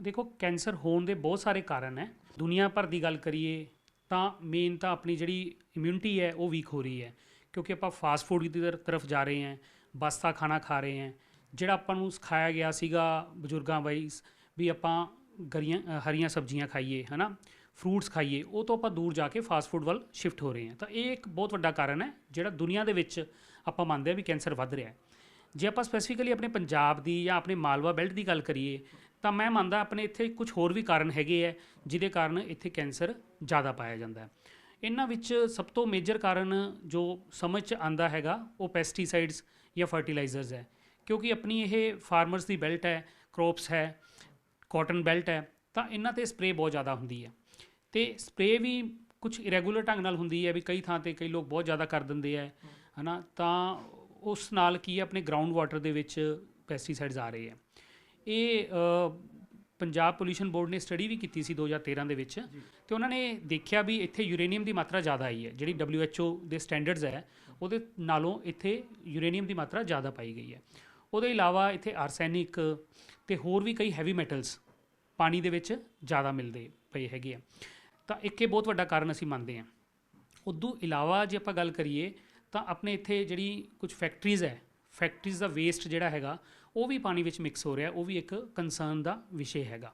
ਦੇਖੋ, ਕੈਂਸਰ ਹੋਣ ਦੇ ਬਹੁਤ ਸਾਰੇ ਕਾਰਨ ਹੈ। ਦੁਨੀਆ ਭਰ ਦੀ ਗੱਲ ਕਰੀਏ ਤਾਂ ਮੇਨ ਤਾਂ ਆਪਣੀ ਜਿਹੜੀ ਇਮਿਊਨਿਟੀ ਹੈ, ਉਹ ਵੀਕ ਹੋ ਰਹੀ ਹੈ। ਕਿਉਂਕਿ ਆਪਾਂ ਫਾਸਟ ਫੂਡ ਦੀ ਤਰ- ਤਰਫ ਜਾ ਰਹੇ ਹਾਂ, ਬਸਤਾ ਖਾਣਾ ਖਾ ਰਹੇ ਹਾਂ। ਜਿਹੜਾ ਆਪਾਂ ਨੂੰ ਸਿਖਾਇਆ ਗਿਆ ਸੀਗਾ ਬਜ਼ੁਰਗਾਂ ਵਾਈਸ ਵੀ ਆਪਾਂ ਗਰੀਆਂ ਹਰੀਆਂ ਸਬਜ਼ੀਆਂ ਖਾਈਏ, ਹਨਾ? ਫਰੂਟਸ ਖਾਈਏ, ਉਹ ਤੋਂ ਆਪਾਂ ਦੂਰ ਜਾ ਕੇ ਫਾਸਟ ਫੂਡ ਵੱਲ ਸ਼ਿਫਟ ਹੋ ਰਹੇ ਹਾਂ। ਤਾਂ ਇਹ ਇੱਕ ਬਹੁਤ ਵੱਡਾ ਕਾਰਨ ਹੈ, ਜਿਹੜਾ ਦੁਨੀਆ ਦੇ ਵਿੱਚ ਆਪਾਂ ਮੰਨਦੇ ਹਾਂ ਵੀ ਕੈਂਸਰ ਵੱਧ ਰਿਹਾ ਹੈ। ਜੇ ਆਪਾਂ ਸਪੈਸੀਫਿਕਲੀ ਆਪਣੇ ਪੰਜਾਬ ਦੀ ਜਾਂ ਆਪਣੇ ਮਾਲਵਾ ਬੈਲਟ ਦੀ ਗੱਲ ਕਰੀਏ ਤਾਂ ਮੈਂ ਮੰਨਦਾ ਆਪਣੇ ਇੱਥੇ ਕੁਝ ਹੋਰ ਵੀ ਕਾਰਨ ਹੈਗੇ ਹੈ ਜਿਹਦੇ ਕਾਰਨ ਇੱਥੇ ਕੈਂਸਰ ਜ਼ਿਆਦਾ ਪਾਇਆ ਜਾਂਦਾ ਹੈ ਇਹਨਾਂ ਵਿੱਚ ਸਭ ਤੋਂ ਮੇਜਰ ਕਾਰਨ ਜੋ ਸਮਝ ਚ ਆਂਦਾ ਹੈਗਾ, ਉਹ ਪੈਸਟੀਸਾਈਡਸ ਜਾਂ ਫਰਟੀਲਾਈਜ਼ਰਸ ਹੈ ਕਿਉਂਕਿ ਆਪਣੀ ਇਹ ਫਾਰਮਰਸ ਦੀ ਬੈਲਟ ਹੈ ਕ੍ਰੋਪਸ ਹੈ ਕਾਟਨ ਬੈਲਟ ਹੈ ਤਾਂ ਇਹਨਾਂ ਤੇ ਸਪਰੇ ਬਹੁਤ ਜ਼ਿਆਦਾ ਹੁੰਦੀ ਹੈ ਤੇ ਸਪਰੇ ਵੀ ਕੁਝ ਇਰੈਗੂਲਰ ਢੰਗ ਨਾਲ ਹੁੰਦੀ ਹੈ ਵੀ ਕਈ ਥਾਂ ਤੇ ਕਈ ਲੋਕ ਬਹੁਤ ਜ਼ਿਆਦਾ ਕਰ ਦਿੰਦੇ ਹੈ ਹਨਾ? ਤਾਂ ਉਸ ਨਾਲ ਕੀ ਹੈ ਆਪਣੇ ਗਰਾਊਂਡ ਵਾਟਰ ਦੇ ਵਿੱਚ ਪੈਸਟੀਸਾਈਡਸ ਆ ਰਹੇ ਹੈ ਇਹ ਪੰਜਾਬ ਪੋਲੂਸ਼ਨ ਬੋਰਡ ਨੇ ਸਟੱਡੀ ਵੀ ਕੀਤੀ ਸੀ 2013 ਦੇ ਵਿੱਚ ਤੇ ਉਹਨਾਂ ਨੇ ਦੇਖਿਆ ਵੀ ਇੱਥੇ ਯੂਰੇਨੀਅਮ ਦੀ ਮਾਤਰਾ ਜ਼ਿਆਦਾ ਆਈ ਹੈ ਜਿਹੜੀ WHO ਦੇ ਸਟੈਂਡਰਡਸ ਹੈ ਉਹਦੇ ਨਾਲੋਂ ਇੱਥੇ ਯੂਰੇਨੀਅਮ ਦੀ ਮਾਤਰਾ ਜ਼ਿਆਦਾ ਪਾਈ ਗਈ ਹੈ। ਉਹਦੇ ਇਲਾਵਾ ਇੱਥੇ ਆਰਸੈਨਿਕ ਤੇ ਹੋਰ ਵੀ ਕਈ ਹੈਵੀ ਮੈਟਲਸ ਪਾਣੀ ਦੇ ਵਿੱਚ ਜ਼ਿਆਦਾ ਮਿਲਦੇ ਪਏ ਹੈਗੇ ਆ। ਤਾਂ ਇੱਕ ਇਹ ਬਹੁਤ ਵੱਡਾ ਕਾਰਨ ਅਸੀਂ ਮੰਨਦੇ ਹਾਂ। ਉਦੋਂ ਇਲਾਵਾ ਜੇ ਆਪਾਂ ਗੱਲ ਕਰੀਏ ਤਾਂ ਆਪਣੇ ਇੱਥੇ ਜਿਹੜੀ ਕੁਝ ਫੈਕਟਰੀਜ਼ ਹੈ ਫੈਕਟਰੀਜ਼ ਦਾ ਵੇਸਟ ਜਿਹੜਾ ਹੈਗਾ ਉਹ ਵੀ ਪਾਣੀ ਵਿੱਚ ਮਿਕਸ ਹੋ ਰਿਹਾ, ਉਹ ਵੀ ਇੱਕ ਕੰਸਰਨ ਦਾ ਵਿਸ਼ੇ ਹੈਗਾ।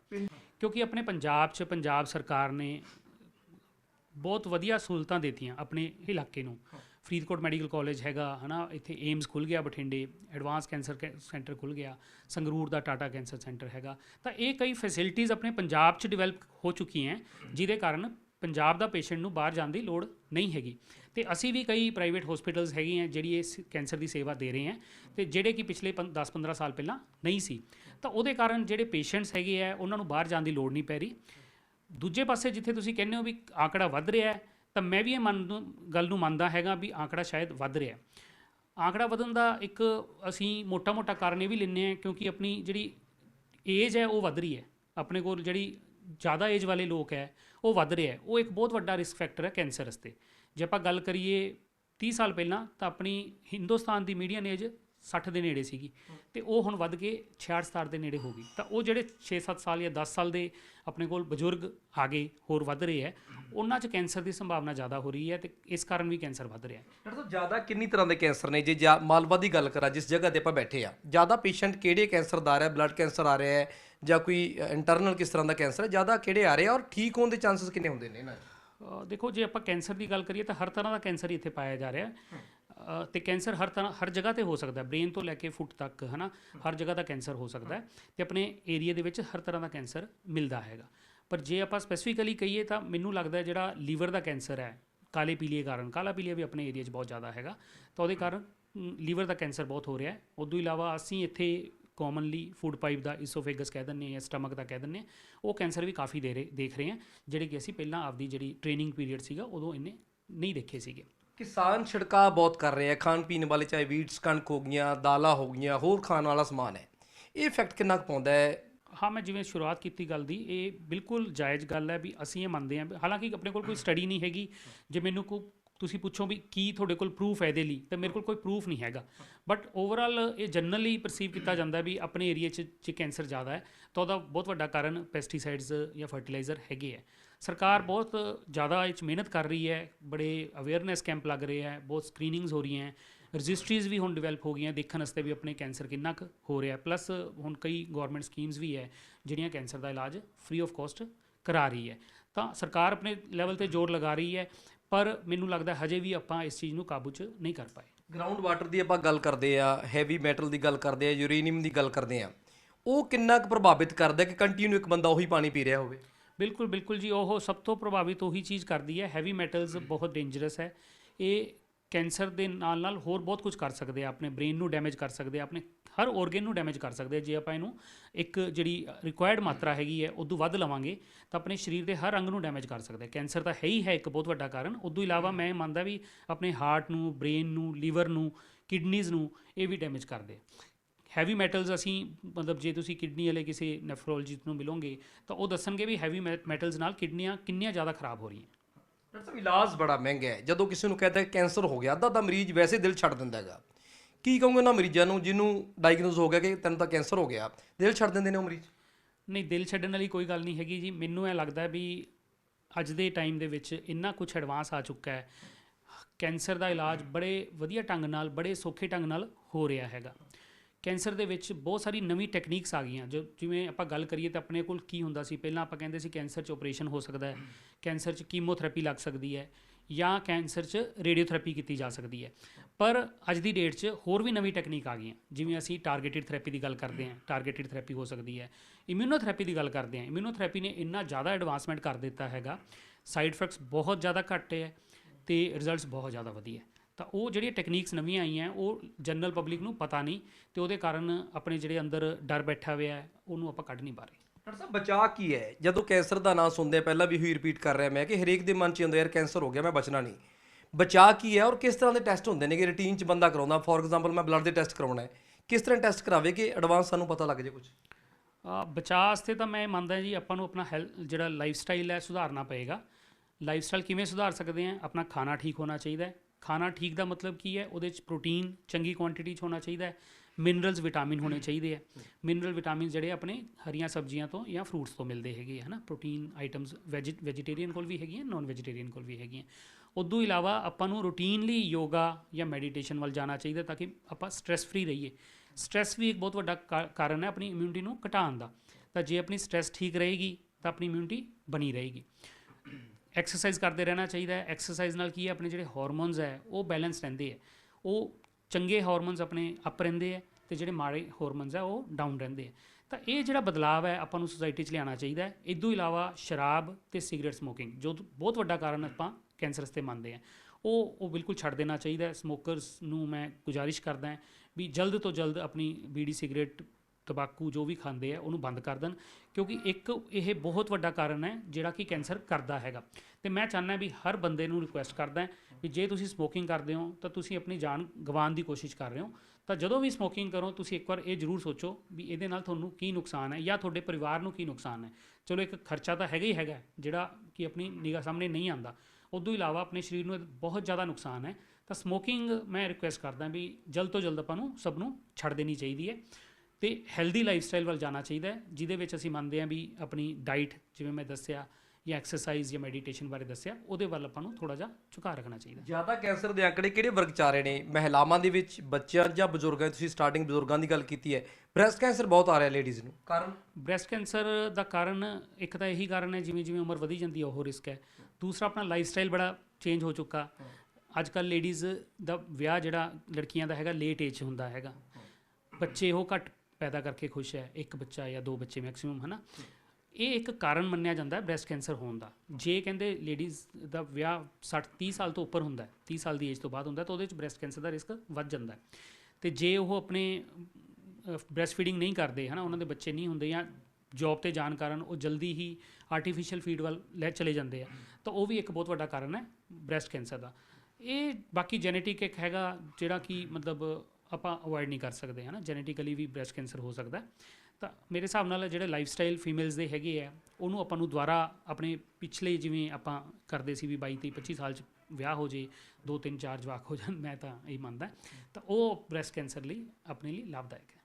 ਕਿਉਂਕਿ ਆਪਣੇ ਪੰਜਾਬ 'ਚ ਪੰਜਾਬ ਸਰਕਾਰ ਨੇ ਬਹੁਤ ਵਧੀਆ ਸਹੂਲਤਾਂ ਦਿੱਤੀਆਂ ਆਪਣੇ ਇਲਾਕੇ ਨੂੰ। ਫਰੀਦਕੋਟ ਮੈਡੀਕਲ ਕਾਲਜ ਹੈਗਾ, ਹਨਾ, ਇੱਥੇ ਏਮਸ ਖੁੱਲ ਗਿਆ ਬਠਿੰਡੇ ਐਡਵਾਂਸ ਕੈਂਸਰ ਸੈਂਟਰ ਖੁੱਲ ਗਿਆ, ਸੰਗਰੂਰ ਦਾ ਟਾਟਾ ਕੈਂਸਰ ਸੈਂਟਰ ਹੈਗਾ। ਤਾਂ ਇਹ ਕਈ ਫੈਸਿਲਿਟੀਆਂ ਆਪਣੇ ਪੰਜਾਬ 'ਚ ਡਿਵੈਲਪ ਹੋ ਚੁੱਕੀਆਂ, ਜਿਹਦੇ ਕਾਰਨ ਪੰਜਾਬ ਦਾ ਪੇਸ਼ੈਂਟ ਨੂੰ ਬਾਹਰ ਜਾਣ ਦੀ ਲੋੜ ਨਹੀਂ ਹੈਗੀ। ਤੇ ਅਸੀਂ ਵੀ ਕਈ ਪ੍ਰਾਈਵੇਟ ਹਸਪੀਟਲਸ ਹੈਗੀਆਂ ਜਿਹੜੀ ਇਸ ਕੈਂਸਰ ਦੀ ਸੇਵਾ ਦੇ ਰਹੇ ਆ, ਤੇ ਜਿਹੜੇ ਕਿ ਪਿਛਲੇ 10-15 ਸਾਲ ਪਹਿਲਾਂ ਨਹੀਂ ਸੀ। ਤਾਂ ਉਹਦੇ ਕਾਰਨ ਜਿਹੜੇ ਪੇਸ਼ੈਂਟਸ ਹੈਗੇ ਆ, ਉਹਨਾਂ ਨੂੰ ਬਾਹਰ ਜਾਣ ਦੀ ਲੋੜ ਨਹੀਂ ਪੈ ਰਹੀ। ਦੂਜੇ ਪਾਸੇ ਜਿੱਥੇ ਤੁਸੀਂ ਕਹਿੰਦੇ ਹੋ ਵੀ ਆਂਕੜਾ ਵੱਧ ਰਿਹਾ ਤਾਂ ਮੈਂ ਵੀ ਇਹ ਮੰਨ, ਗੱਲ ਨੂੰ ਮੰਨਦਾ ਹੈਗਾ ਵੀ ਆਂਕੜਾ ਸ਼ਾਇਦ ਵੱਧ ਰਿਹਾ ਆਂਕੜਾ ਵਧਣ ਦਾ ਇੱਕ ਅਸੀਂ ਮੋਟਾ-ਮੋਟਾ ਕਾਰਨ ਇਹ ਵੀ ਲੈਂਦੇ ਆ ਕਿਉਂਕਿ ਆਪਣੀ ਜਿਹੜੀ ਏਜ ਹੈ ਉਹ ਵੱਧ ਰਹੀ ਹੈ। ਆਪਣੇ ਕੋਲ ਜਿਹੜੀ ਜ਼ਿਆਦਾ ਏਜ ਵਾਲੇ ਲੋਕ ਹੈ, ਉਹ ਵੱਧ ਰਿਹਾ ਹੈ। ਉਹ ਇੱਕ ਬਹੁਤ ਵੱਡਾ ਰਿਸਕ ਫੈਕਟਰ ਹੈ ਕੈਂਸਰ ਵਾਸਤੇ। ਜੇ ਆਪਾਂ ਗੱਲ ਕਰੀਏ 30 ਸਾਲ ਪਹਿਲਾਂ, ਤਾਂ ਆਪਣੀ ਹਿੰਦੁਸਤਾਨ ਦੀ ਮੀਡੀਅਨ ਏਜ 60 ਦੇ ਨੇੜੇ ਸੀਗੀ। ਤੇ ਉਹ ਹੁਣ ਵੱਧ ਕੇ 66 67 ਦੇ ਨੇੜੇ ਹੋ ਗਈ। ਤਾਂ ਉਹ ਜਿਹੜੇ 6-7 ਸਾਲ ਜਾਂ 10 ਸਾਲ ਦੇ ਆਪਣੇ ਕੋਲ ਬਜ਼ੁਰਗ ਆ ਗਏ ਹੋਰ ਵੱਧ ਰਹੇ ਹੈ, ਉਹਨਾਂ 'ਚ ਕੈਂਸਰ ਦੀ ਸੰਭਾਵਨਾ ਜ਼ਿਆਦਾ ਹੋ ਰਹੀ ਹੈ ਤੇ ਇਸ ਕਾਰਨ ਵੀ ਕੈਂਸਰ ਵੱਧ ਰਿਹਾ ਹੈ। ਡਾਕਟਰ ਸਾਹਿਬ, ਜ਼ਿਆਦਾ ਕਿੰਨੀ ਤਰ੍ਹਾਂ ਦੇ ਕੈਂਸਰ ਨੇ? ਜੇ ਜਾ- ਮਾਲਵਾ ਦੀ ਗੱਲ ਕਰਾਂ, ਜਿਸ ਜਗ੍ਹਾ ਤੇ ਆਪਾਂ ਬੈਠੇ ਆ, ਜ਼ਿਆਦਾ ਪੇਸ਼ੈਂਟ ਕਿਹੜੇ ਕੈਂਸਰ ਦਾ ਆ ਰਿਹਾ? ਬਲੱਡ ਕੈਂਸਰ ਆ ਰਿਹਾ ਹੈ ਜਾਂ ਕੋਈ ਇੰਟਰਨਲ ਕਿਸ ਤਰ੍ਹਾਂ ਦਾ ਕੈਂਸਰ ਹੈ, ਜ਼ਿਆਦਾ ਕਿਹੜੇ ਆ ਰਹੇ ਆ ਔਰ ਠੀਕ ਹੋਣ ਦੇ ਚਾਂਸਸ ਕਿੰਨੇ ਹੁੰਦੇ ਨੇ ਇਹਨਾਂ 'ਚ? ਦੇਖੋ, ਜੇ ਆਪਾਂ ਕੈਂਸਰ ਦੀ ਗੱਲ ਕਰੀਏ ਤਾਂ ਹਰ ਤਰ੍ਹਾਂ ਦਾ ਕੈਂਸਰ ਹੀ ਇੱਥੇ ਪਾਇਆ ਜਾ ਰਿਹਾ ਹੈ। ਤੇ ਕੈਂਸਰ ਹਰ ਤਰ੍ਹਾਂ, ਹਰ ਜਗ੍ਹਾ ਤੇ ਹੋ ਸਕਦਾ ਹੈ। ਬ੍ਰੇਨ ਤੋਂ ਲੈ ਕੇ ਫੁੱਟ ਤੱਕ, ਹਨਾ, ਹਰ ਜਗ੍ਹਾ ਦਾ ਕੈਂਸਰ ਹੋ ਸਕਦਾ ਹੈ ਤੇ ਆਪਣੇ ਏਰੀਆ ਦੇ ਵਿੱਚ ਹਰ ਤਰ੍ਹਾਂ ਦਾ ਕੈਂਸਰ ਮਿਲਦਾ ਹੈਗਾ। ਪਰ ਜੇ ਆਪਾਂ ਸਪੈਸੀਫਿਕਲੀ ਕਹੀਏ ਤਾਂ ਮੈਨੂੰ ਲੱਗਦਾ ਜਿਹੜਾ ਲੀਵਰ ਦਾ ਕੈਂਸਰ ਹੈ, ਕਾਲੇ ਪੀਲੀਏ ਕਾਰਨ, ਕਾਲਾ ਪੀਲੀਆ ਵੀ ਆਪਣੇ ਏਰੀਆ 'ਚ ਬਹੁਤ ਜ਼ਿਆਦਾ ਹੈਗਾ, ਤਾਂ ਉਹਦੇ ਕਾਰਨ ਲੀਵਰ ਦਾ ਕੈਂਸਰ ਬਹੁਤ ਹੋ ਰਿਹਾ ਹੈ। ਉਦੋਂ ਇਲਾਵਾ ਅਸੀਂ ਇੱਥੇ ਕਾਮਨਲੀ ਫੂਡ ਪਾਈਪ ਦਾ ਇਸੋਫੇਗਸ ਕਹਿ ਹਾਂ ਜਾਂ ਸਟਮਕ ਦਾ ਕਹਿ ਹਾਂ ਉਹ ਕੈਂਸਰ ਵੀ ਕਾਫੀ ਦੇ ਰਹੇ ਦੇਖ ਰਹੇ ਹਾਂ ਜਿਹੜੇ ਕਿ ਅਸੀਂ ਪਹਿਲਾਂ ਆਪਦੀ ਜਿਹੜੀ ਟ੍ਰੇਨਿੰਗ ਪੀਰੀਅਡ ਸੀਗਾ ਉਦੋਂ ਇੰਨੇ ਨਹੀਂ ਦੇਖੇ ਸੀਗੇ। ਕਿਸਾਨ ਛਿੜਕਾਅ ਬਹੁਤ ਕਰ ਰਹੇ ਆ ਖਾਣ ਪੀਣ ਵਾਲੇ ਚਾਹੇ ਵੀਟਸ ਕਣਕ ਹੋ ਗਈਆਂ ਦਾਲਾਂ ਹੋ ਗਈਆਂ ਹੋਰ ਖਾਣ ਵਾਲਾ ਸਮਾਨ ਹੈ। ਇਹ ਇਫੈਕਟ ਕਿੰਨਾ ਕੁ ਪਾਉਂਦਾ ਹੈ? ਹਾਂ ਮੈਂ ਜਿਵੇਂ ਸ਼ੁਰੂਆਤ ਕੀਤੀ ਗੱਲ ਦੀ ਇਹ ਬਿਲਕੁਲ ਜਾਇਜ਼ ਗੱਲ ਹੈ ਵੀ ਅਸੀਂ ਇਹ ਮੰਨਦੇ ਹਾਂ ਹਾਲਾਂਕਿ ਆਪਣੇ ਕੋਲ ਕੋਈ ਸਟੱਡੀ ਨਹੀਂ ਹੈਗੀ ਜੇ ਮੈਨੂੰ ਕੋ ਤੁਸੀਂ ਪੁੱਛੋ ਵੀ ਕੀ ਤੁਹਾਡੇ ਕੋਲ ਪ੍ਰੂਫ ਹੈ ਇਹਦੇ ਲਈ, ਤਾਂ ਮੇਰੇ ਕੋਲ ਕੋਈ ਪ੍ਰੂਫ ਨਹੀਂ ਹੈਗਾ। ਬਟ ਓਵਰਆਲ ਇਹ ਜਨਰਲੀ ਪਰਸੀਵ ਕੀਤਾ ਜਾਂਦਾ ਵੀ ਆਪਣੇ ਏਰੀਆ 'ਚ, ਚ ਕੈਂਸਰ ਜ਼ਿਆਦਾ ਹੈ, ਤਾਂ ਉਹਦਾ ਬਹੁਤ ਵੱਡਾ ਕਾਰਨ ਪੈਸਟੀਸਾਈਡਸ ਜਾਂ ਫਰਟੀਲਾਈਜ਼ਰ ਹੈਗੇ ਹੈ। ਸਰਕਾਰ ਬਹੁਤ ਜ਼ਿਆਦਾ ਇਹ 'ਚ ਮਿਹਨਤ ਕਰ ਰਹੀ ਹੈ, ਬੜੇ ਅਵੇਅਰਨੈਸ ਕੈਂਪ ਲੱਗ ਰਹੇ ਹੈ, ਬਹੁਤ ਸਕਰੀਨਿੰਗਸ ਹੋ ਰਹੀਆਂ ਹੈ ਰਜਿਸਟਰੀਜ਼ ਵੀ ਹੁਣ ਡਿਵੈਲਪ ਹੋ ਗਈਆਂ, ਦੇਖਣ ਵਾਸਤੇ ਵੀ ਆਪਣੇ ਕੈਂਸਰ ਕਿੰਨਾ ਕੁ ਹੋ ਰਿਹਾ ਪਲੱਸ ਹੁਣ ਕਈ ਗਵਰਨਮੈਂਟ ਸਕੀਮਸ ਵੀ ਹੈ, ਜਿਹੜੀਆਂ ਕੈਂਸਰ ਦਾ ਇਲਾਜ ਫ੍ਰੀ ਆਫ ਕਾਸਟ ਕਰਾ ਰਹੀ ਹੈ। ਤਾਂ ਸਰਕਾਰ ਆਪਣੇ ਲੈਵਲ ਤੇ ਜ਼ੋਰ ਲਗਾ ਰਹੀ ਹੈ ਪਰ ਮੈਨੂੰ ਲੱਗਦਾ ਹਜੇ ਵੀ ਆਪਾਂ ਇਸ ਚੀਜ਼ ਨੂੰ ਕਾਬੂ 'ਚ ਨਹੀਂ ਕਰ ਪਾਏ। ਗਰਾਊਂਡ ਵਾਟਰ ਦੀ ਆਪਾਂ ਗੱਲ ਕਰਦੇ ਆ ਹੈਵੀ ਮੈਟਲ ਦੀ ਗੱਲ ਕਰਦੇ ਆ ਯੂਰੇਨੀਅਮ ਦੀ ਗੱਲ ਕਰਦੇ ਆ। ਉਹ ਕਿੰਨਾ ਕੁ ਪ੍ਰਭਾਵਿਤ ਕਰਦਾ ਕਿ ਕੰਟੀਨਿਊ ਇੱਕ ਬੰਦਾ ਉਹੀ ਪਾਣੀ ਪੀ ਰਿਹਾ ਹੋਵੇ? ਬਿਲਕੁਲ ਬਿਲਕੁਲ ਜੀ ਉਹ ਸਭ ਤੋਂ ਪ੍ਰਭਾਵਿਤ ਉਹੀ ਚੀਜ਼ ਕਰਦੀ ਹੈ। ਹੈਵੀ ਮੈਟਲਸ ਬਹੁਤ ਡੇਂਜਰਸ ਹੈ। ਇਹ ਕੈਂਸਰ ਦੇ ਨਾਲ ਨਾਲ ਹੋਰ ਬਹੁਤ ਕੁਝ ਕਰ ਸਕਦੇ ਆ ਆਪਣੇ ਬ੍ਰੇਨ ਨੂੰ ਡੈਮੇਜ ਕਰ ਸਕਦੇ ਆ ਆਪਣੇ ਹਰ ਆਰਗਨ ਨੂੰ ਡੈਮੇਜ ਕਰ ਸਕਦੇ ਜੇ ਆਪਾਂ ਇਹਨੂੰ ਇੱਕ ਜਿਹੜੀ ਰਿਕੁਆਇਰਡ ਮਾਤਰਾ ਹੈਗੀ ਹੈ ਉਦੋਂ ਵੱਧ ਲਵਾਂਗੇ, ਤਾਂ ਆਪਣੇ ਸਰੀਰ ਦੇ ਹਰ ਅੰਗ ਨੂੰ ਡੈਮੇਜ ਕਰ ਸਕਦਾ ਹੈ। ਕੈਂਸਰ ਤਾਂ ਹੈ ਹੀ ਹੈ ਇੱਕ ਬਹੁਤ ਵੱਡਾ ਕਾਰਨ। ਉਦੋਂ ਇਲਾਵਾ ਮੈਂ ਮੰਨਦਾ ਵੀ ਆਪਣੇ ਹਾਰਟ ਨੂੰ ਬ੍ਰੇਨ ਨੂੰ ਲੀਵਰ ਨੂੰ ਕਿਡਨੀਜ਼ ਨੂੰ ਇਹ ਵੀ ਡੈਮੇਜ ਕਰਦੇ ਹੈਵੀ ਮੈਟਲਸ ਅਸੀਂ, ਮਤਲਬ ਜੇ ਤੁਸੀਂ ਕਿਡਨੀ ਵਾਲੇ ਕਿਸੇ ਨੈਫਰੋਲੋਜਿਸਟ ਨੂੰ ਮਿਲੋਗੇ, ਤਾਂ ਉਹ ਦੱਸਣਗੇ ਵੀ ਹੈਵੀ ਮੈਟਲਸ ਨਾਲ ਕਿਡਨੀਆਂ ਕਿੰਨੀਆਂ ਜ਼ਿਆਦਾ ਖਰਾਬ ਹੋ ਰਹੀਆਂ। ਡਾਕਟਰ ਸਾਹਿਬ, ਇਲਾਜ ਬੜਾ ਮਹਿੰਗਾ ਹੈ। ਜਦੋਂ ਕਿਸੇ ਨੂੰ ਕਹਿੰਦਾ ਕੈਂਸਰ ਹੋ ਗਿਆ ਅੱਧਾ ਤਾਂ ਮਰੀਜ਼ ਵੈਸੇ ਦਿਲ ਛੱਡ ਦਿੰਦਾ ਹੈਗਾ। ਕੀ ਕਹੋਗੇ ਉਹਨਾਂ ਮਰੀਜ਼ਾਂ ਨੂੰ ਜਿਹਨੂੰ ਡਾਇਗਨੋਸ ਹੋ ਗਿਆ ਕਿ ਤੈਨੂੰ ਤਾਂ ਕੈਂਸਰ ਹੋ ਗਿਆ? ਦਿਲ ਛੱਡ ਦਿੰਦੇ ਨੇ ਉਹ ਮਰੀਜ਼? ਨਹੀਂ, ਦਿਲ ਛੱਡਣ ਵਾਲੀ ਕੋਈ ਗੱਲ ਨਹੀਂ ਹੈਗੀ ਜੀ। ਮੈਨੂੰ ਇਹ ਲੱਗਦਾ ਵੀ ਅੱਜ ਦੇ ਟਾਈਮ ਦੇ ਵਿੱਚ ਇੰਨਾ ਕੁਝ ਐਡਵਾਂਸ ਆ ਚੁੱਕਾ ਹੈ। ਕੈਂਸਰ ਦਾ ਇਲਾਜ ਬੜੇ ਵਧੀਆ ਢੰਗ ਨਾਲ, ਬੜੇ ਸੌਖੇ ਢੰਗ ਨਾਲ ਹੋ ਰਿਹਾ ਹੈਗਾ। ਕੈਂਸਰ ਦੇ ਵਿੱਚ ਬਹੁਤ ਸਾਰੀ ਨਵੀਂ ਟੈਕਨੀਕਸ ਆ ਗਈਆਂ। ਜੋ ਜਿਵੇਂ ਆਪਾਂ ਗੱਲ ਕਰੀਏ ਤਾਂ ਆਪਣੇ ਕੋਲ ਕੀ ਹੁੰਦਾ ਸੀ? ਪਹਿਲਾਂ ਆਪਾਂ ਕਹਿੰਦੇ ਸੀ ਕੈਂਸਰ 'ਚ ਆਪਰੇਸ਼ਨ ਹੋ ਸਕਦਾ ਹੈ। ਕੈਂਸਰ 'ਚ ਕੀਮੋਥੈਰੇਪੀ ਲੱਗ ਸਕਦੀ ਹੈ। ਜਾਂ ਕੈਂਸਰ 'ਚ ਰੇਡੀਓਥੈਰੇਪੀ ਕੀਤੀ ਜਾ ਸਕਦੀ ਹੈ। ਪਰ ਅੱਜ ਦੀ ਡੇਟ 'ਚ ਹੋਰ ਵੀ ਨਵੀਂ ਟੈਕਨੀਕ ਆ ਗਈਆਂ। ਜਿਵੇਂ ਅਸੀਂ ਟਾਰਗੇਟਿਡ ਥੈਰੇਪੀ ਦੀ ਗੱਲ ਕਰਦੇ ਹਾਂ। ਟਾਰਗੇਟਿਡ ਥੈਰੇਪੀ ਹੋ ਸਕਦੀ ਹੈ। ਇਮਿਊਨੋਥੈਰੇਪੀ ਦੀ ਗੱਲ ਕਰਦੇ ਹਾਂ। ਇਮਿਊਨੋਥੈਰੇਪੀ ਨੇ ਇੰਨਾ ਜ਼ਿਆਦਾ ਐਡਵਾਂਸਮੈਂਟ ਕਰ ਦਿੱਤਾ ਹੈਗਾ। ਸਾਈਡ ਇਫੈਕਟਸ ਬਹੁਤ ਜ਼ਿਆਦਾ ਘੱਟ ਹੈ ਤੇ ਰਿਜ਼ਲਟਸ ਬਹੁਤ ਜ਼ਿਆਦਾ ਵਧੀਆ ਤਾਂ ਉਹ ਜਿਹੜੀਆਂ ਟੈਕਨੀਕਸ ਨਵੀਆਂ ਆਈਆਂ, ਉਹ ਜਨਰਲ ਪਬਲਿਕ ਨੂੰ ਪਤਾ ਨਹੀਂ ਤੇ ਉਹਦੇ ਕਾਰਨ ਆਪਣੇ ਜਿਹੜੇ ਅੰਦਰ ਡਰ ਬੈਠਾ ਹੋਇਆ ਉਹਨੂੰ ਆਪਾਂ ਕੱਢ ਨਹੀਂ ਪਾ ਰਹੇ। ਡਾਕਟਰ ਸਾਹਿਬ ਬਚਾਅ ਕੀ ਹੈ? ਜਦੋਂ ਕੈਂਸਰ ਦਾ ਨਾਂ ਸੁਣਦੇ ਆ ਪਹਿਲਾਂ ਵੀ ਹੀ ਰਿਪੀਟ ਕਰ ਰਿਹਾ ਮੈਂ ਕਿ ਹਰੇਕ ਦੇ ਮਨ 'ਚ ਹੁੰਦਾ ਯਾਰ ਕੈਂਸਰ ਹੋ ਗਿਆ, ਮੈਂ ਬਚਣਾ ਨਹੀਂ। ਬਚਾਅ ਕੀ ਹੈ ਔਰ ਕਿਸ ਤਰ੍ਹਾਂ ਦੇ ਟੈਸਟ ਹੁੰਦੇ ਨੇ ਕਿ ਰੂਟੀਨ 'ਚ ਬੰਦਾ ਕਰਾਉਂਦਾ? ਫੋਰ ਐਗਜ਼ਾਮਪਲ ਮੈਂ ਬਲੱਡ ਦੇ ਟੈਸਟ ਕਰਾਉਣਾ ਹੈ। ਕਿਸ ਤਰ੍ਹਾਂ ਟੈਸਟ ਕਰਾਵੇ ਕਿ ਐਡਵਾਂਸ ਸਾਨੂੰ ਪਤਾ ਲੱਗ ਜੇ ਕੁਝ ਬਚਾਅ ਵਾਸਤੇ ਤਾਂ ਮੈਂ ਮੰਨਦਾ ਜੀ, ਆਪਾਂ ਨੂੰ ਆਪਣਾ ਹੈਲਥ ਜਿਹੜਾ ਲਾਈਫ ਸਟਾਈਲ ਹੈ, ਸੁਧਾਰਨਾ ਪਏਗਾ। ਲਾਈਫ ਸਟਾਈਲ ਕਿਵੇਂ ਸੁਧਾਰ ਸਕਦੇ ਹਾਂ? ਆਪਣਾ ਖਾਣਾ ਠੀਕ ਹੋਣਾ ਚਾਹੀਦਾ ਹੈ। ਖਾਣਾ ਠੀਕ ਦਾ ਮਤਲਬ ਕੀ ਹੈ? ਉਹਦੇ ਚ ਪ੍ਰੋਟੀਨ ਚੰਗੀ ਕੁਆਂਟੀਟੀ ਚ ਹੋਣਾ ਚਾਹੀਦਾ ਹੈ। ਮਿਨਰਲਸ ਵਿਟਾਮਿਨ ਹੋਣੇ ਚਾਹੀਦੇ ਆ। ਮਿਨਰਲ ਵਿਟਾਮਿਨ ਜਿਹੜੇ ਆਪਣੇ ਹਰੀਆਂ ਸਬਜ਼ੀਆਂ ਤੋਂ ਜਾਂ ਫਰੂਟਸ ਤੋਂ ਮਿਲਦੇ ਹੈਗੇ ਆ, ਹੈ ਨਾ ਪ੍ਰੋਟੀਨ ਆਈਟਮਸ ਵੈਜੀਟੇਰੀਅਨ ਕੋਲ ਵੀ ਹੈਗੀਆਂ ਨਾਨ ਵੈਜੀਟੇਰੀਅਨ ਕੋਲ ਵੀ ਹੈਗੀਆਂ। ਉਦੋਂ ਇਲਾਵਾ ਆਪਾਂ ਨੂੰ ਰੂਟੀਨਲੀ ਯੋਗਾ ਜਾਂ ਮੈਡੀਟੇਸ਼ਨ ਵੱਲ ਜਾਣਾ ਚਾਹੀਦਾ ਤਾਂ ਕਿ ਆਪਾਂ ਸਟ੍ਰੈਸ ਫ੍ਰੀ ਰਹੀਏ। ਸਟ੍ਰੈਸ ਵੀ ਇੱਕ ਬਹੁਤ ਵੱਡਾ ਕਾ- ਕਾਰਨ ਹੈ ਆਪਣੀ ਇਮਿਊਨਿਟੀ ਨੂੰ ਘਟਾਉਣ ਦਾ। ਤਾਂ ਜੇ ਆਪਣੀ ਸਟ੍ਰੈਸ ਠੀਕ ਰਹੇਗੀ ਤਾਂ ਆਪਣੀ ਇਮਿਊਨਿਟੀ ਬਣੀ ਰਹੇਗੀ। ਐਕਸਰਸਾਈਜ਼ ਕਰਦੇ ਰਹਿਣਾ ਚਾਹੀਦਾ ਹੈ। ਐਕਸਰਸਾਈਜ਼ ਨਾਲ ਕੀ ਹੈ? ਆਪਣੇ ਜਿਹੜੇ ਹਾਰਮੋਨਸ ਹੈ ਉਹ ਬੈਲੈਂਸ ਰਹਿੰਦੇ ਹੈ। ਉਹ ਚੰਗੇ ਹਾਰਮੋਨਸ ਆਪਣੇ ਅਪ ਰਹਿੰਦੇ ਹੈ ਤੇ ਜਿਹੜੇ ਮਾੜੇ ਹਾਰਮੋਨਸ ਆ, ਉਹ ਡਾਊਨ ਰਹਿੰਦੇ ਹੈ ਤਾਂ ਇਹ ਜਿਹੜਾ ਬਦਲਾਅ ਹੈ, ਆਪਾਂ ਨੂੰ ਸੋਸਾਇਟੀ 'ਚ ਲਿਆਉਣਾ ਚਾਹੀਦਾ ਹੈ। ਤੋਂ ਇਲਾਵਾ ਸ਼ਰਾਬ ਤੇ ਸਿਗਰਟ ਸਮੋਕਿੰਗ ਜੋ ਬਹੁਤ ਵੱਡਾ ਕਾਰਨ ਆਪਾਂ ਕੈਂਸਰ ਤੇ ਮੰਨਦੇ ਆ। ਉਹ ਉਹ ਬਿਲਕੁਲ ਛੱਡ ਦੇਣਾ ਚਾਹੀਦਾ ਹੈ। ਸਮੋਕਰਸ ਨੂੰ ਮੈਂ ਗੁਜ਼ਾਰਿਸ਼ ਕਰਦਾ ਹਾਂ ਵੀ ਜਲਦ ਤੋਂ ਜਲਦ ਆਪਣੀ ਬੀੜੀ ਸਿਗਰਟ ਤੰਬਾਕੂ ਜੋ ਵੀ ਖਾਂਦੇ ਆ, ਉਹਨੂੰ ਬੰਦ ਕਰ ਦੇਣ, ਕਿਉਂਕਿ ਇੱਕ ਇਹ ਬਹੁਤ ਵੱਡਾ ਕਾਰਨ ਹੈ ਜਿਹੜਾ ਕਿ ਕੈਂਸਰ ਕਰਦਾ ਹੈਗਾ। ਤੇ ਮੈਂ ਚਾਹੁੰਦਾ ਵੀ ਹਰ ਬੰਦੇ ਨੂੰ ਰਿਕੁਐਸਟ ਕਰਦਾ ਵੀ ਜੇ ਤੁਸੀਂ ਸਮੋਕਿੰਗ ਕਰਦੇ ਹੋ, ਤਾਂ ਤੁਸੀਂ ਆਪਣੀ ਜਾਨ ਗਵਾਉਣ ਦੀ ਕੋਸ਼ਿਸ਼ ਕਰ ਰਹੇ ਹੋ। ਤਾਂ ਜਦੋਂ ਵੀ ਸਮੋਕਿੰਗ ਕਰੋ, ਤੁਸੀਂ ਇੱਕ ਵਾਰ ਇਹ ਜ਼ਰੂਰ ਸੋਚੋ ਵੀ ਇਹਦੇ ਨਾਲ ਤੁਹਾਨੂੰ ਕੀ ਨੁਕਸਾਨ ਹੈ ਜਾਂ ਤੁਹਾਡੇ ਪਰਿਵਾਰ ਨੂੰ ਕੀ ਨੁਕਸਾਨ ਹੈ। ਚਲੋ, ਇੱਕ ਖਰਚਾ ਤਾਂ ਹੈਗਾ ਹੀ ਹੈਗਾ, ਜਿਹੜਾ ਕਿ ਆਪਣੀ ਨਿਗਾਹ ਸਾਹਮਣੇ ਨਹੀਂ ਆਉਂਦਾ। ਉਦੋਂ ਇਲਾਵਾ ਆਪਣੇ ਸਰੀਰ ਨੂੰ ਬਹੁਤ ਜ਼ਿਆਦਾ ਨੁਕਸਾਨ ਹੈ। ਤਾਂ ਸਮੋਕਿੰਗ ਮੈਂ ਰਿਕੁਐਸਟ ਕਰਦਾ ਵੀ ਜਲਦ ਤੋਂ ਜਲਦ ਆਪਾਂ ਨੂੰ ਸਭ ਨੂੰ ਛੱਡ ਦੇਣੀ ਚਾਹੀਦੀ ਹੈ। ਤੇ ਹੈਲਦੀ ਲਾਈਫ ਸਟਾਈਲ ਵੱਲ ਜਾਣਾ ਚਾਹੀਦਾ ਹੈ ਜਿਹਦੇ ਵਿੱਚ ਅਸੀਂ ਮੰਨਦੇ ਹਾਂ ਵੀ ਆਪਣੀ ਡਾਈਟ ਜਿਵੇਂ ਮੈਂ ਦੱਸਿਆ ਜਾਂ ਐਕਸਰਸਾਈਜ਼ ਜਾਂ ਮੈਡੀਟੇਸ਼ਨ ਬਾਰੇ ਦੱਸਿਆ ਉਹਦੇ ਵੱਲ ਆਪਾਂ ਨੂੰ ਥੋੜਾ ਜਿਹਾ ਝੁਕਾਅ ਰੱਖਣਾ ਚਾਹੀਦਾ ਜ਼ਿਆਦਾ ਕੈਂਸਰ ਦੇ ਅੰਕੜੇ ਕਿਹੜੇ ਵਰਗ ਚ ਆ ਰਹੇ ਨੇ? ਮਹਿਲਾਵਾਂ ਦੇ ਵਿੱਚ ਬੱਚਿਆਂ ਜਾਂ ਬਜ਼ੁਰਗਾਂ? ਤੁਸੀਂ ਸਟਾਰਟਿੰਗ ਬਜ਼ੁਰਗਾਂ ਦੀ ਗੱਲ ਕੀਤੀ ਹੈ। ਬ੍ਰੈਸਟ ਕੈਂਸਰ ਬਹੁਤ ਆ ਰਿਹਾ ਲੇਡੀਜ਼ ਨੂੰ। ਕਾਰਨ? ਬ੍ਰੈਸਟ ਕੈਂਸਰ ਦਾ ਕਾਰਨ ਇੱਕ ਤਾਂ ਇਹੀ ਕਾਰਨ ਹੈ ਜਿਵੇਂ ਜਿਵੇਂ ਉਮਰ ਵਧੀ ਜਾਂਦੀ ਹੈ ਉਹ ਰਿਸਕ ਹੈ। ਦੂਸਰਾ ਆਪਣਾ ਲਾਈਫ ਸਟਾਈਲ ਬੜਾ ਚੇਂਜ ਹੋ ਚੁੱਕਾ। ਅੱਜ ਕੱਲ ਲੇਡੀਜ਼ ਦਾ ਵਿਆਹ ਜਿਹੜਾ ਲੜਕੀਆਂ ਦਾ ਹੈਗਾ ਲੇਟ ਏਜ ਹੁੰਦਾ ਹੈਗਾ। ਬੱਚੇ ਉਹ ਘੱਟ ਪੈਦਾ ਕਰਕੇ ਖੁਸ਼ ਹੈ, ਇੱਕ ਬੱਚਾ ਜਾਂ ਦੋ ਬੱਚੇ ਮੈਕਸਿਮਮ ਹਨਾ? ਇਹ ਇੱਕ ਕਾਰਨ ਮੰਨਿਆ ਜਾਂਦਾ ਹੈ ਬ੍ਰੈਸਟ ਕੈਂਸਰ ਹੋਣ ਦਾ। ਜੇ ਕਹਿੰਦੇ ਲੇਡੀਜ਼ ਦਾ ਵਿਆਹ 60 30 ਸਾਲ ਤੋਂ ਉੱਪਰ ਹੁੰਦਾ ਹੈ 30 ਸਾਲ ਦੀ ਏਜ ਤੋਂ ਬਾਅਦ ਹੁੰਦਾ ਤਾਂ ਉਹਦੇ ਵਿੱਚ ਬ੍ਰੈਸਟ ਕੈਂਸਰ ਦਾ ਰਿਸਕ ਵੱਧ ਜਾਂਦਾ ਹੈ। ਤੇ ਜੇ ਉਹ ਆਪਣੇ ਬ੍ਰੈਸਟ ਫੀਡਿੰਗ ਨਹੀਂ ਕਰਦੇ, ਹਨਾ, ਉਹਨਾਂ ਦੇ ਬੱਚੇ ਨਹੀਂ ਹੁੰਦੇ ਜਾਂ ਜੌਬ ਤੇ ਜਾਣ ਕਾਰਨ ਉਹ ਜਲਦੀ ਹੀ ਆਰਟੀਫੀਸ਼ੀਅਲ ਫੀਡ ਵੱਲ ਲੈ ਚਲੇ ਜਾਂਦੇ ਆ, ਤਾਂ ਉਹ ਵੀ ਇੱਕ ਬਹੁਤ ਵੱਡਾ ਕਾਰਨ ਹੈ ਬ੍ਰੈਸਟ ਕੈਂਸਰ ਦਾ। ਇਹ ਬਾਕੀ ਜੈਨੇਟਿਕ ਇੱਕ ਹੈਗਾ ਜਿਹੜਾ ਕਿ ਮਤਲਬ ਆਪਾਂ ਅਵੋਇਡ ਨਹੀਂ ਕਰ ਸਕਦੇ, ਹਨਾ? ਜੈਨੇਟਿਕਲੀ ਵੀ ਬ੍ਰੈਸਟ ਕੈਂਸਰ ਹੋ ਸਕਦਾ। ਤਾਂ ਮੇਰੇ ਹਿਸਾਬ ਨਾਲ ਜਿਹੜੇ ਲਾਈਫ ਸਟਾਈਲ ਫੀਮੇਲਸ ਦੇ ਹੈਗੇ ਆ, ਉਹਨੂੰ ਆਪਾਂ ਨੂੰ ਦੁਬਾਰਾ ਆਪਣੇ ਪਿਛਲੇ ਜਿਵੇਂ ਆਪਾਂ ਕਰਦੇ ਸੀ ਵੀ 22 23 25 ਸਾਲ ਚ ਵਿਆਹ ਹੋ ਜੇ, ਦੋ ਤਿੰਨ ਚਾਰ ਜਵਾਕ ਹੋ ਜਾਣ, ਮੈਂ ਤਾਂ ਇਹ ਮੰਨਦਾ। ਤਾਂ ਉਹ ਬ੍ਰੈਸਟ ਕੈਂਸਰ ਲਈ, ਆਪਣੇ ਲਈ ਲਾਭਦਾਇਕ ਹੈ।